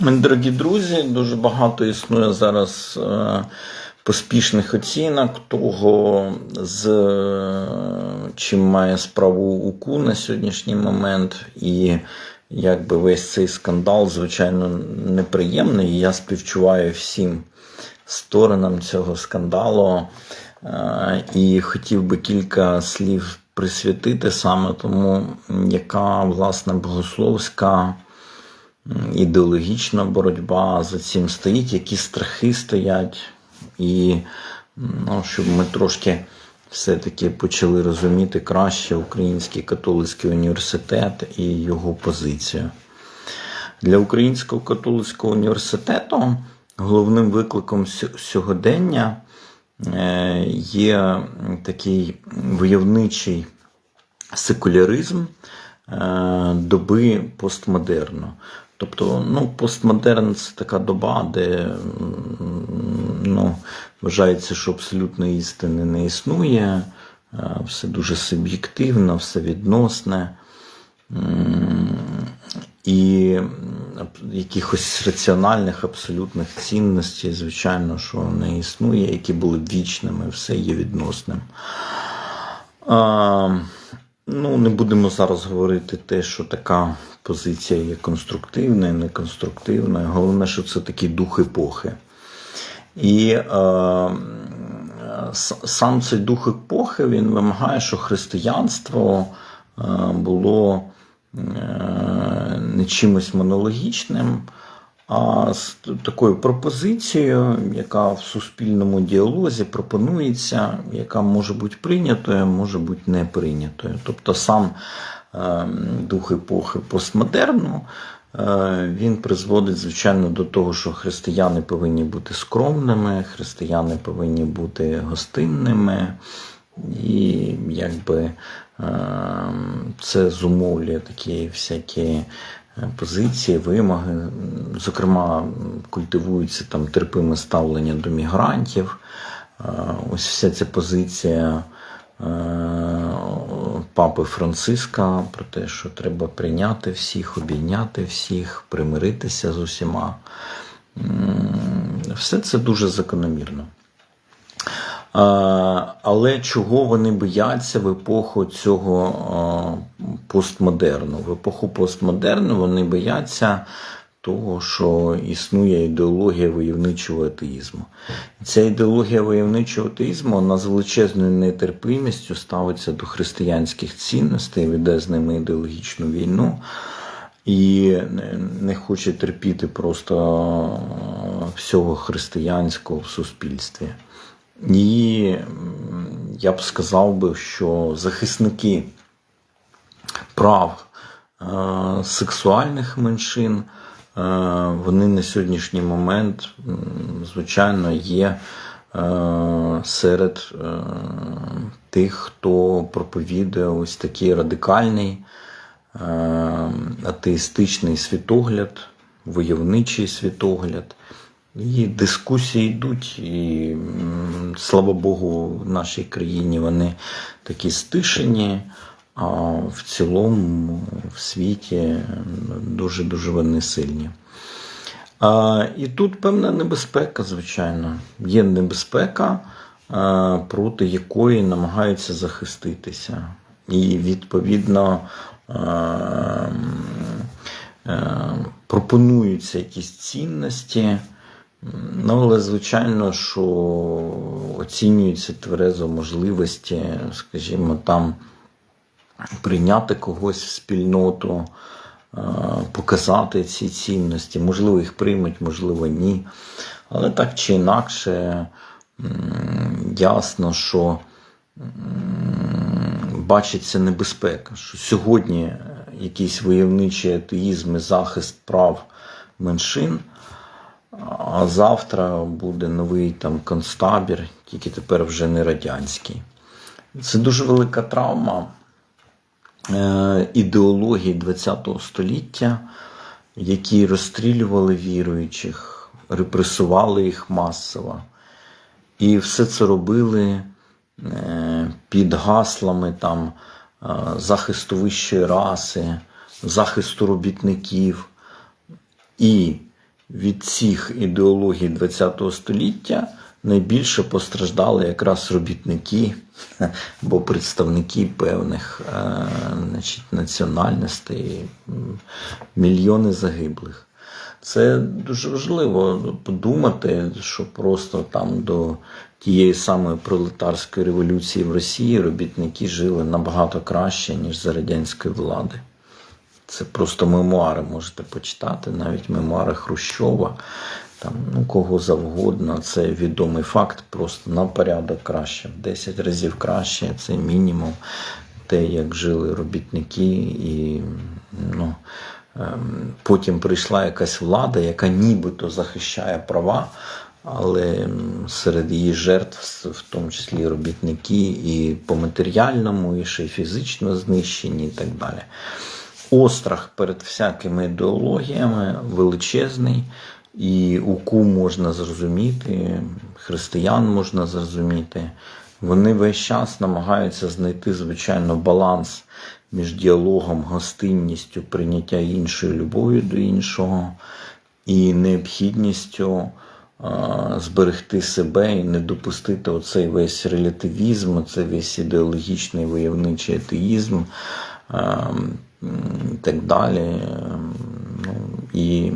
Дорогі друзі, дуже багато існує зараз е, поспішних оцінок того, з е, чим має справу УКУ на сьогоднішній момент. І якби весь цей скандал, звичайно, неприємний. Я співчуваю всім сторонам цього скандалу. Е, І хотів би кілька слів присвятити саме тому, яка власне богословська ідеологічна боротьба за цим стоїть, які страхи стоять, і ну, щоб ми трошки все-таки почали розуміти краще Український католицький університет і його позицію. Для Українського католицького університету головним викликом сьогодення е, є такий войовничий секуляризм е, доби постмодерну. Тобто, ну, постмодерн це така доба, де ну, вважається, що абсолютної істини не існує, е, все дуже суб'єктивно, все відносне. І якихось раціональних абсолютних цінностей, звичайно, що не існує, які були вічними, все є відносним. Ну, не будемо зараз говорити те, що така позиція є конструктивною, неконструктивною. Головне, що це такий дух епохи. І е, сам цей дух епохи він вимагає, що християнство е, було е, не чимось монологічним, а з такою пропозицією, яка в суспільному діалозі пропонується, яка може бути прийнятою, може бути не прийнятою. Тобто сам е, дух епохи постмодерну. е, Він призводить, звичайно, до того, що християни повинні бути скромними, християни повинні бути гостинними, і якби е, це зумовлює такі всякі позиції, вимоги. Зокрема, культивується там терпиме ставлення до мігрантів. Е, Ось вся ця позиція е, папи Франциска про те, що треба прийняти всіх, обійняти всіх, примиритися з усіма. Все це дуже закономірно. Але чого вони бояться в епоху цього постмодерну? В епоху постмодерну вони бояться того, що існує ідеологія войовничого атеїзму. Ця ідеологія войовничого атеїзму вона з величезною нетерпимістю ставиться до християнських цінностей, веде з ними ідеологічну війну і не- хоче терпіти просто всього християнського в суспільстві. І я б сказав би, що захисники прав е, сексуальних меншин, е, вони на сьогоднішній момент, звичайно, є е, серед тих, хто проповідує ось такий радикальний атеїстичний світогляд, войовничий світогляд. І дискусії йдуть, і слава Богу, в нашій країні вони такі стишені, а в цілому в світі дуже-дуже вони сильні. А, і тут певна небезпека, звичайно. Є небезпека, а, проти якої намагаються захиститися. І відповідно а, м, е, пропонуються якісь цінності. Ну, але звичайно, що оцінюються тверезо можливості, скажімо, там прийняти когось в спільноту, е, показати ці цінності. Можливо, їх приймуть, можливо, ні. Але так чи інакше, ясно, що бачиться небезпека, що сьогодні якийсь войовничий атеїзм і захист прав меншин. А завтра буде новий там концтабір, тільки тепер вже не радянський. Це дуже велика травма е, ідеології ХХ століття, які розстрілювали віруючих, репресували їх масово. І все це робили е, під гаслами там, е, захисту вищої раси, захисту робітників. І від цих ідеологій ХХ століття найбільше постраждали якраз робітники або представники певних е, значить, національностей, мільйони загиблих. Це дуже важливо подумати, що просто там до тієї самої пролетарської революції в Росії робітники жили набагато краще, ніж за радянської влади. Це просто мемуари можете почитати, навіть мемуари Хрущова, там, ну, кого завгодно. Це відомий факт, просто на порядок краще. В 10 разів краще, це мінімум те, як жили робітники, і ну, ем, потім прийшла якась влада, яка нібито захищає права. Але серед її жертв, в тому числі робітники, і по матеріальному, і ще й фізично знищені, і так далі острах перед всякими ідеологіями величезний, і уку можна зрозуміти, християн можна зрозуміти. Вони весь час намагаються знайти, звичайно, баланс між діалогом, гостинністю, прийняття іншої любові до іншого і необхідністю а, зберегти себе і не допустити оцей весь релятивізм, оцей весь ідеологічний войовничий атеїзм і так далі. Ем, Ну, і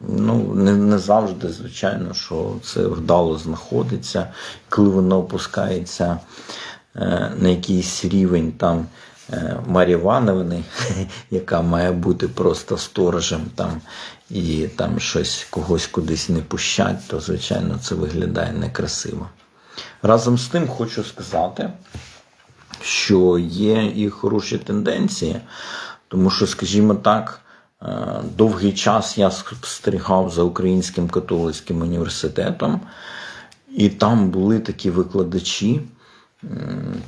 ну, не, не завжди, звичайно, що це вдало знаходиться, коли воно опускається е, на якийсь рівень там. е, Марі Івановни, яка має бути просто сторожем там і там щось когось кудись не пущать, то звичайно це виглядає некрасиво. Разом з тим хочу сказати, що є і хороші тенденції, тому що, скажімо так, е, довгий час я спостерігав за Українським католицьким університетом, і там були такі викладачі,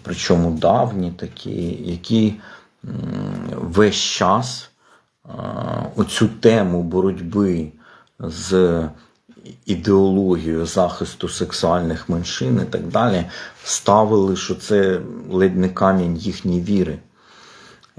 причому давні такі, які весь час е, оцю тему боротьби з ідеологією захисту сексуальних меншин і так далі, ставили, що це ледь не камінь їхньої віри.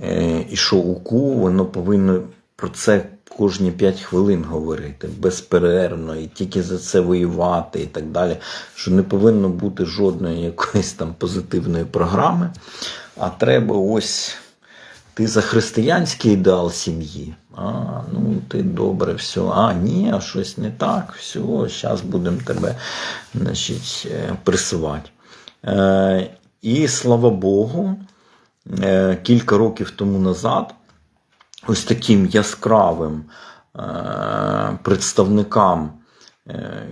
Е, І що УКУ воно повинно про це кожні 5 хвилин говорити безперервно і тільки за це воювати і так далі. Що не повинно бути жодної якоїсь там позитивної програми, а треба ось. Ти за християнський ідеал сім'ї. А, ну ти добре, все. А, ні, щось не так. Все, зараз будемо тебе значить, е, пресувати. Е, і слава Богу, е, кілька років тому назад ось таким яскравим е, представникам,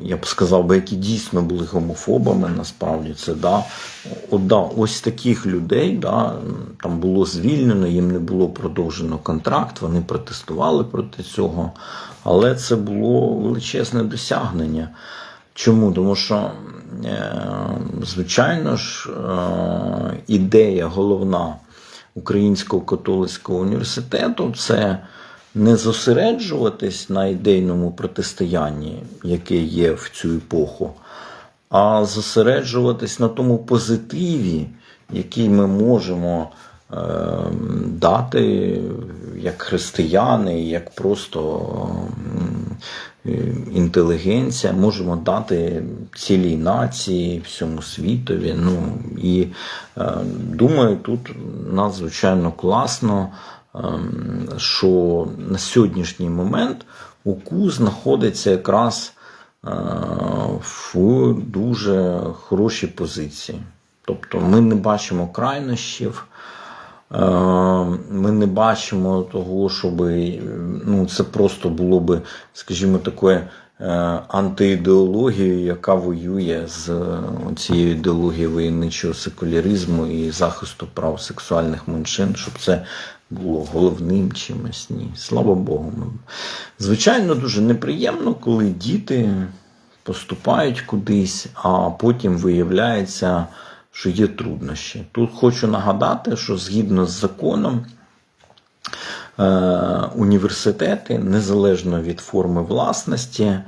я б сказав би, які дійсно були гомофобами, насправді це да, от, да, ось таких людей да, там було звільнено, їм не було продовжено контракт, вони протестували проти цього, але це було величезне досягнення. Чому? Тому що, е, звичайно ж, е, ідея головна Українського католицького університету це не зосереджуватись на ідейному протистоянні, яке є в цю епоху, а зосереджуватись на тому позитиві, який ми можемо е, дати як християни, як просто е, інтелігенція, можемо дати цілій нації, всьому світові. Ну і е, думаю, тут надзвичайно класно, що на сьогоднішній момент УКУ знаходиться якраз е, в дуже хорошій позиції. Тобто ми не бачимо крайнощів. Е, Ми не бачимо того, щоб ну, це просто було би, скажімо, такою е, антиідеологією, яка воює з е, цією ідеологією воєнничого секуляризму і захисту прав сексуальних меншин, щоб це було головним чимось. Ні. Слава Богу. Звичайно, дуже неприємно, коли діти поступають кудись, а потім виявляється що є труднощі. Тут хочу нагадати, що згідно з законом, е, університети, незалежно від форми власності,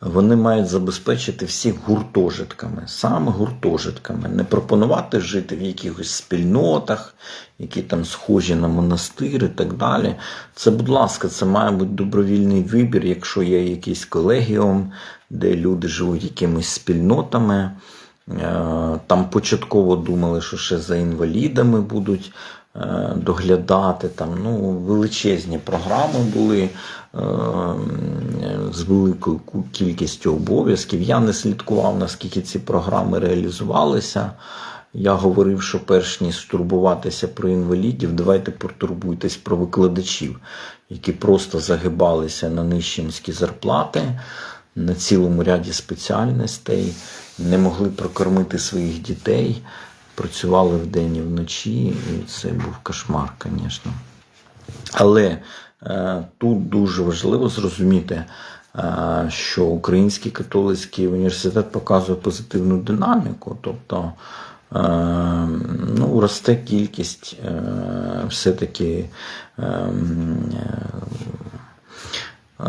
вони мають забезпечити всіх гуртожитками, саме гуртожитками, не пропонувати жити в якихось спільнотах, які там схожі на монастир і так далі. Це, будь ласка, це має бути добровільний вибір, якщо є якийсь колегіум, де люди живуть якимись спільнотами. Е, Там початково думали, що ще за інвалідами будуть е, доглядати. Там ну, величезні програми були з великою кількістю обов'язків. Я не слідкував, наскільки ці програми реалізувалися. Я говорив, що перш ніж турбуватися про інвалідів, давайте потурбуйтесь про викладачів, які просто загибалися на нищенські зарплати на цілому ряді спеціальностей, не могли прокормити своїх дітей, працювали вдень і вночі, і це був кошмар, звісно. Але е, тут дуже важливо зрозуміти, е, що Український католицький університет показує позитивну динаміку, тобто е, ну, росте кількість е, все-таки. Е, е,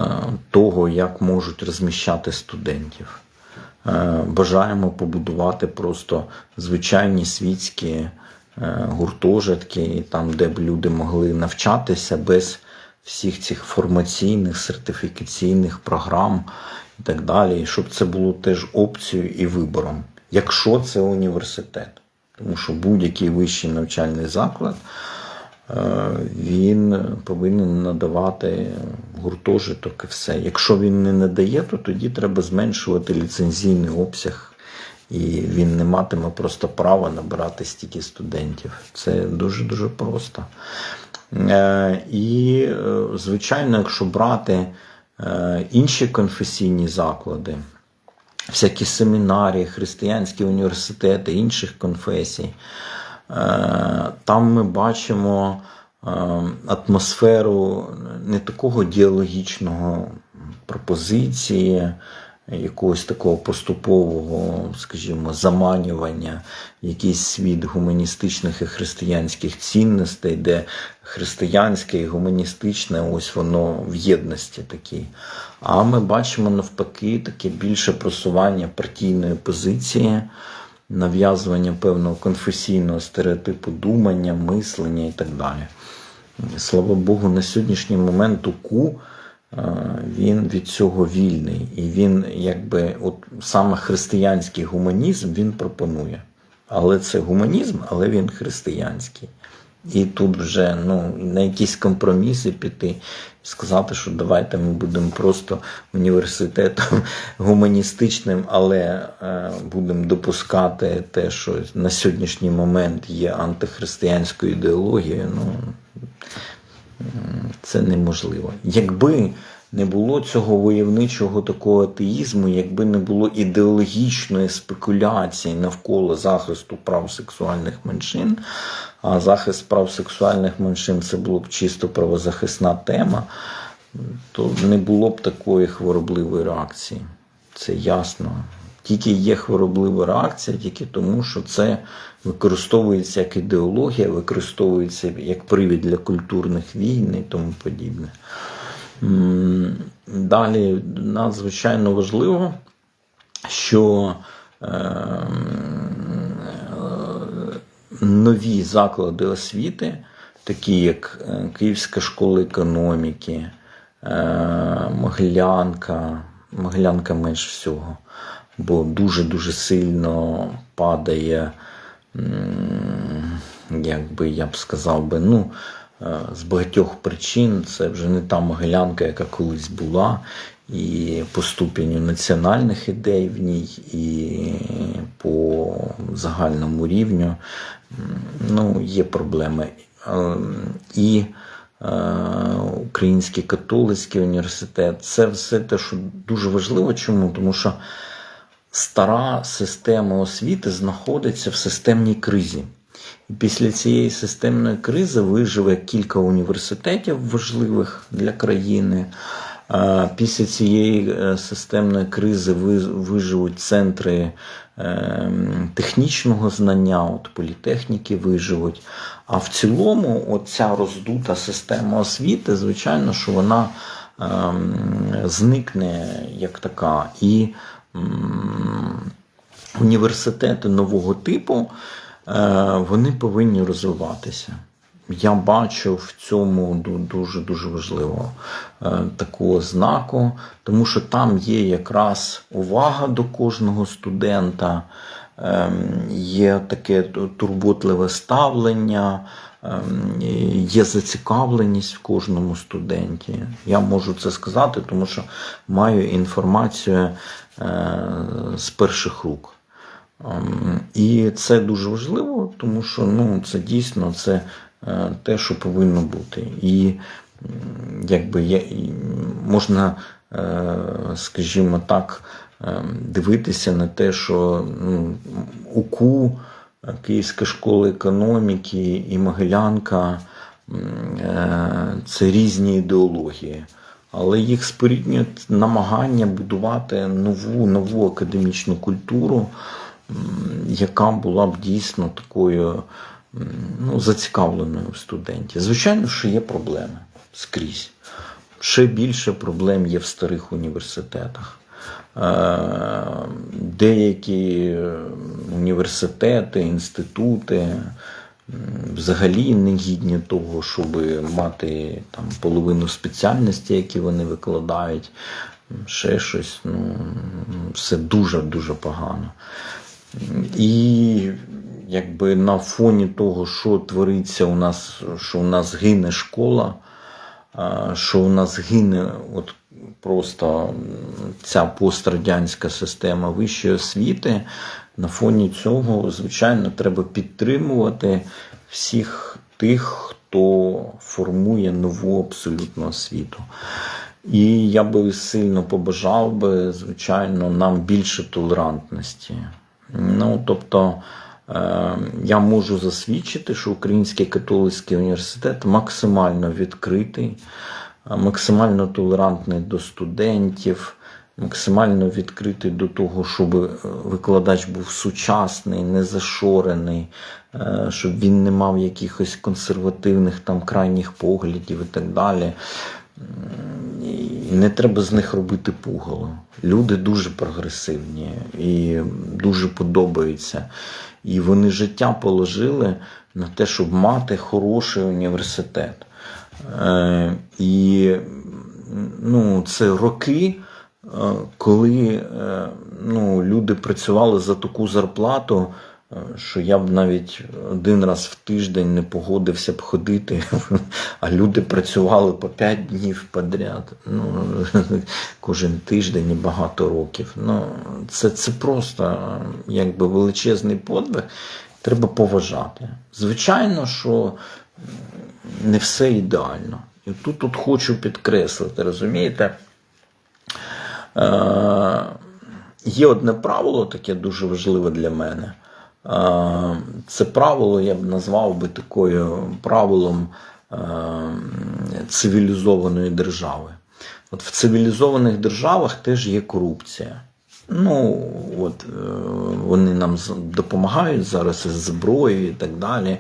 того, як можуть розміщати студентів. Е, Бажаємо побудувати просто звичайні світські е, гуртожитки, там, де б люди могли навчатися без всіх цих формаційних, сертифікаційних програм і так далі, і щоб це було теж опцією і вибором, якщо це університет. Тому що будь-який вищий навчальний заклад е, він повинен надавати гуртожиток і все. Якщо він не надає, то тоді треба зменшувати ліцензійний обсяг, і він не матиме просто права набирати стільки студентів. Це дуже-дуже просто. Е, І, е, звичайно, якщо брати е, інші конфесійні заклади, всякі семінарії, християнські університети інших конфесій. Там ми бачимо атмосферу не такого діалогічного пропозиції, якогось такого поступового, скажімо, заманювання, якийсь світ гуманістичних і християнських цінностей, де християнське і гуманістичне, ось воно в єдності такій. А ми бачимо навпаки таке більше просування партійної позиції, нав'язування певного конфесійного стереотипу думання, мислення і так далі. Слава Богу, на сьогоднішній момент УКУ він від цього вільний. І він, якби, от саме християнський гуманізм він пропонує. Але це гуманізм, але він християнський. І тут вже ну, на якісь компроміси піти сказати, що давайте ми будемо просто університетом гуманістичним, але е, будемо допускати те, що на сьогоднішній момент є антихристиянською ідеологією. Ну, це неможливо. Якби не було цього войовничого такого атеїзму, якби не було ідеологічної спекуляції навколо захисту прав сексуальних меншин, а захист прав сексуальних меншин це було б чисто правозахисна тема, то не було б такої хворобливої реакції. Це ясно. Тільки є хвороблива реакція, тільки тому, що це використовується як ідеологія, використовується як привід для культурних війн і тому подібне. Далі надзвичайно важливо, що ем, нові заклади освіти, такі як е, Київська школа економіки, е, Могилянка, Могилянка менш всього, бо дуже-дуже сильно падає, м, як би я б сказав би, ну, е, з багатьох причин це вже не та Могилянка, яка колись була, і по ступеню національних ідей в ній, і по загальному рівню ну, є проблеми. Е, І е, Український католицький університет це все те, що дуже важливо. Чому? Тому що стара система освіти знаходиться в системній кризі. І після цієї системної кризи виживе кілька університетів важливих для країни. Е, Після цієї е, системної кризи виживуть центри е, технічного знання, от політехніки виживуть. А в цілому, оця роздута система освіти, звичайно, що вона ем, зникне як така. І університети нового типу е, вони повинні розвиватися. Я бачу в цьому дуже дуже важливо е, таку ознаку, тому що там є якраз увага до кожного студента, є таке турботливе ставлення, ем, є зацікавленість в кожному студенті. Я можу це сказати, тому що маю інформацію е, з перших рук. Ем, І це дуже важливо, тому що ну, це дійсно це е, те, що повинно бути. І якби є, можна, е, скажімо так, дивитися на те, що ну, УКУ, Київська школа економіки і Могилянка е, це різні ідеології. Але їх споріднюють намагання будувати нову нову академічну культуру, яка була б дійсно такою ну, зацікавленою в студенті. Звичайно, що є проблеми скрізь. Ще більше проблем є в старих університетах. Е, Деякі е, університети, інститути взагалі не гідні того, щоб мати там половину спеціальності, які вони викладають, ще щось. Ну, все дуже-дуже погано. І якби на фоні того, що твориться у нас, що у нас гине школа, що у нас гине от просто ця пострадянська система вищої освіти, на фоні цього, звичайно, треба підтримувати всіх тих, хто формує нову абсолютну освіту. І я би сильно побажав би, звичайно, нам більше толерантності. Ну, тобто, е, я можу засвідчити, що Український католицький університет максимально відкритий, максимально толерантний до студентів, максимально відкритий до того, щоб е, викладач був сучасний, не зашорений, е, щоб він не мав якихось консервативних там крайніх поглядів і так далі. І не треба з них робити пугало. Люди дуже прогресивні і дуже подобаються. І вони життя положили на те, щоб мати хороший університет. Е, І ну, це роки, е, коли е, ну, люди працювали за таку зарплату, що я б навіть один раз в тиждень не погодився б ходити, а люди працювали по 5 днів подряд. Ну, кожен тиждень і багато років. Ну, це, це просто якби величезний подвиг. Треба поважати. Звичайно, що не все ідеально. І тут, тут хочу підкреслити, розумієте? Е, є одне правило, таке дуже важливе для мене. Е, Це правило я б назвав би такою правилом е, цивілізованої держави. От в цивілізованих державах теж є корупція. Ну, от е, вони нам допомагають зараз із зброєю і так далі.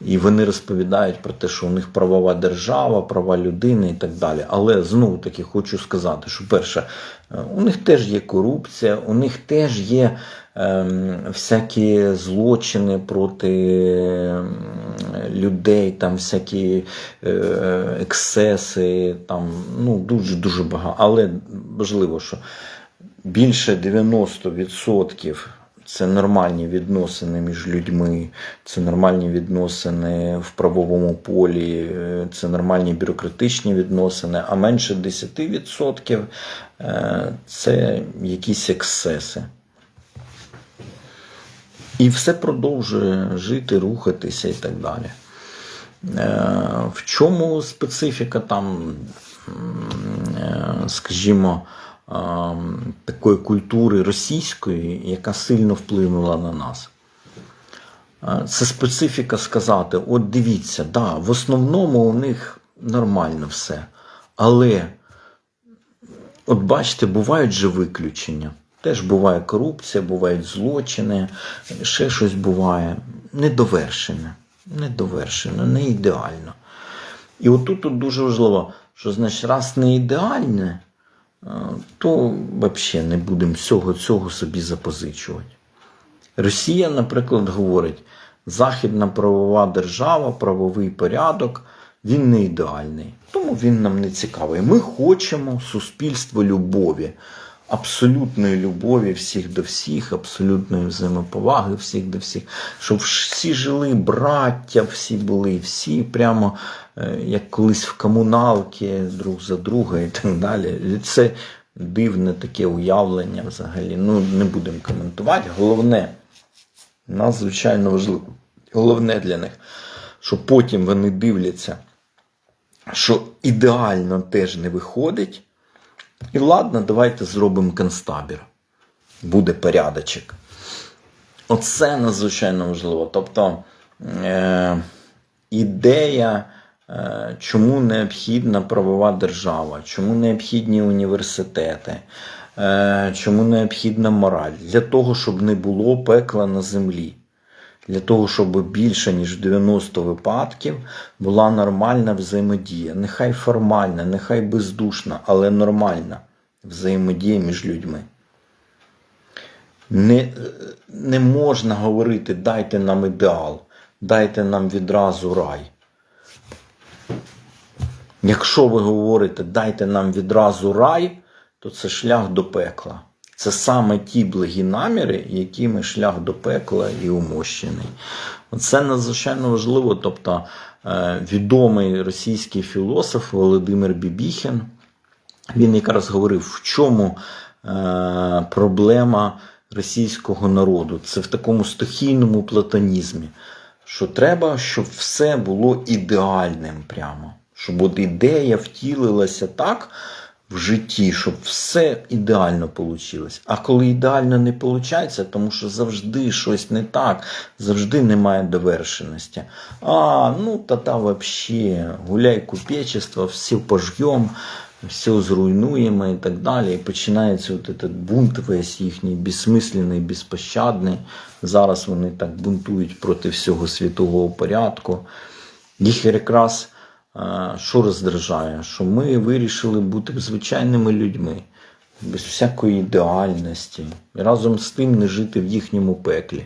І вони розповідають про те, що у них правова держава, права людини і так далі. Але знову таки хочу сказати, що перше, е, у них теж є корупція, у них теж є ем, всякі злочини проти людей, там всякі е, ексеси, там ну дуже дуже багато. Але важливо, що більше 90% це нормальні відносини між людьми, це нормальні відносини в правовому полі, це нормальні бюрократичні відносини, а менше 10% е, це якісь ексцеси. І все продовжує жити, рухатися і так далі. Е, В чому специфіка там, е, скажімо, такої культури російської, яка сильно вплинула на нас? Це специфіка сказати: от дивіться, да, в основному у них нормально все. Але От бачите, бувають же виключення. Теж буває корупція, бувають злочини, ще щось буває. Недовершене, недовершено, не ідеально. І отут тут дуже важливо, що значить, раз не ідеальне, то взагалі не будемо всього цього собі запозичувати. Росія, наприклад, говорить, західна правова держава, правовий порядок, він не ідеальний. Тому він нам не цікавий. Ми хочемо суспільство любові, абсолютної любові всіх до всіх, абсолютної взаємоповаги всіх до всіх, щоб всі жили браття, всі були, всі прямо е, як колись в комуналки друг за друга і так далі. Це дивне таке уявлення взагалі. Ну, не будемо коментувати. Головне, надзвичайно важливо, головне для них, що потім вони дивляться, що ідеально теж не виходить. І ладно, давайте зробимо концтабір. Буде порядочок. Оце надзвичайно важливо. Тобто е, ідея, е, чому необхідна правова держава, чому необхідні університети, е, чому необхідна мораль? Для того, щоб не було пекла на землі. Для того, щоб більше ніж 90 випадків була нормальна взаємодія. Нехай формальна, нехай бездушна, але нормальна взаємодія між людьми. Не, не можна говорити дайте нам ідеал, дайте нам відразу рай. Якщо ви говорите дайте нам відразу рай, то це шлях до пекла. Це саме ті благі наміри, якими шлях до пекла і умощений. Це надзвичайно важливо. Тобто е, відомий російський філософ Володимир Бібіхін, він якраз говорив, в чому е, проблема російського народу. Це в такому стихійному платонізмі, що треба, щоб все було ідеальним прямо. Щоб от ідея втілилася так в житті, щоб все ідеально вийшло. А коли ідеально не виходить, тому що завжди щось не так, завжди немає довершеності. А, ну тоді взагалі гуляй купечество, все пожгем, все зруйнуємо і так далі. І починається от этот бунт весь їхній безсмисленний, безпощадний. Зараз вони так бунтують проти всього світового порядку. Їх якраз що роздражає? Що ми вирішили бути звичайними людьми, без всякої ідеальності, і разом з тим не жити в їхньому пеклі.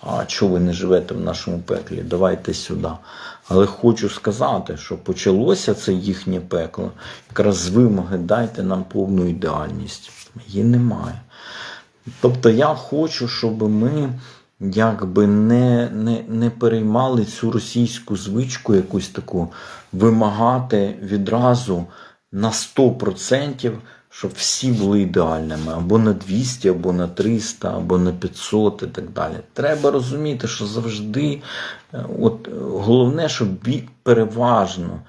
А чого ви не живете в нашому пеклі? Давайте сюди. Але хочу сказати, що почалося це їхнє пекло, якраз з вимоги дайте нам повну ідеальність. Її немає. Тобто я хочу, щоб ми якби не не, не переймали цю російську звичку, якусь таку вимагати відразу на 100%, щоб всі були ідеальними, або на 200, або на 300, або на 500 і так далі. Треба розуміти, що завжди е, от, головне, щоб переважно,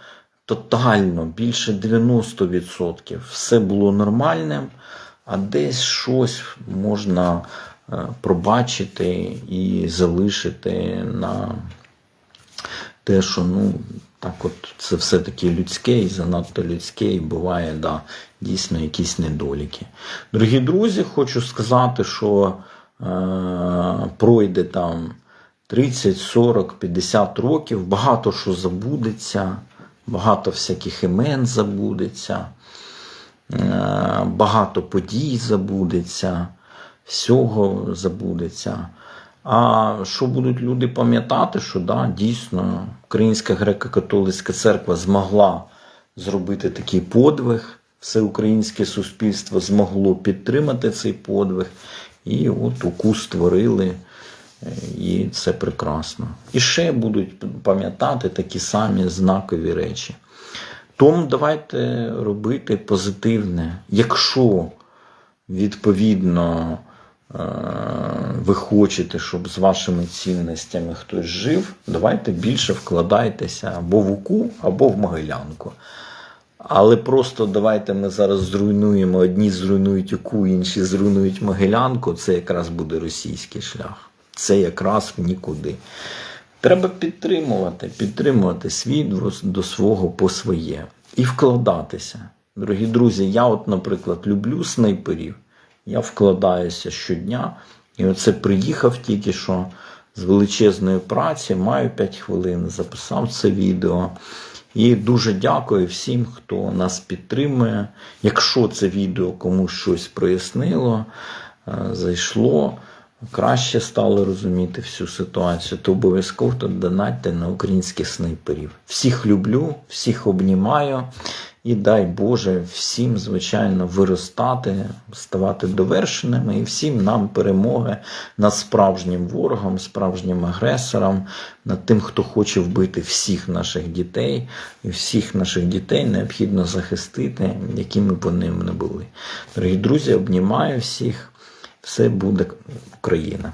тотально, більше 90% все було нормальним, а десь щось можна. Е, пробачити і залишити на те, що ну, так от це все-таки людське і занадто людське, і буває да, дійсно якісь недоліки. Дорогі друзі, хочу сказати, що е, пройде там 30, 40, 50 років, багато що забудеться, багато всяких імен забудеться, е, багато подій забудеться всього забудеться. А що будуть люди пам'ятати, що да, дійсно Українська греко-католицька церква змогла зробити такий подвиг, все українське суспільство змогло підтримати цей подвиг, і от УКУ створили, е, і це прекрасно. І ще будуть пам'ятати такі самі знакові речі. Тому давайте робити позитивне, якщо відповідно. Е, ви хочете, щоб з вашими цінностями хтось жив, давайте більше вкладайтеся або в УКУ, або в Могилянку. Але просто давайте ми зараз зруйнуємо, одні зруйнують УКУ, інші зруйнують Могилянку. Це якраз буде російський шлях. Це якраз в нікуди. Треба підтримувати, підтримувати світ до свого по своє і вкладатися. Дорогі друзі, я, от, наприклад, люблю снайперів. Я вкладаюся щодня. І оце приїхав тільки що з величезної праці, маю 5 хвилин, записав це відео. І дуже дякую всім, хто нас підтримує. Якщо це відео комусь щось прояснило, е, зайшло, краще стало розуміти всю ситуацію, то обов'язково донатьте на українських снайперів. Всіх люблю, всіх обнімаю. І дай Боже всім, звичайно, виростати, ставати довершеними і всім нам перемоги над справжнім ворогом, справжнім агресором, над тим, хто хоче вбити всіх наших дітей. І всіх наших дітей необхідно захистити, якими б вони не були. Дорогі друзі, обнімаю всіх. Все буде Україна.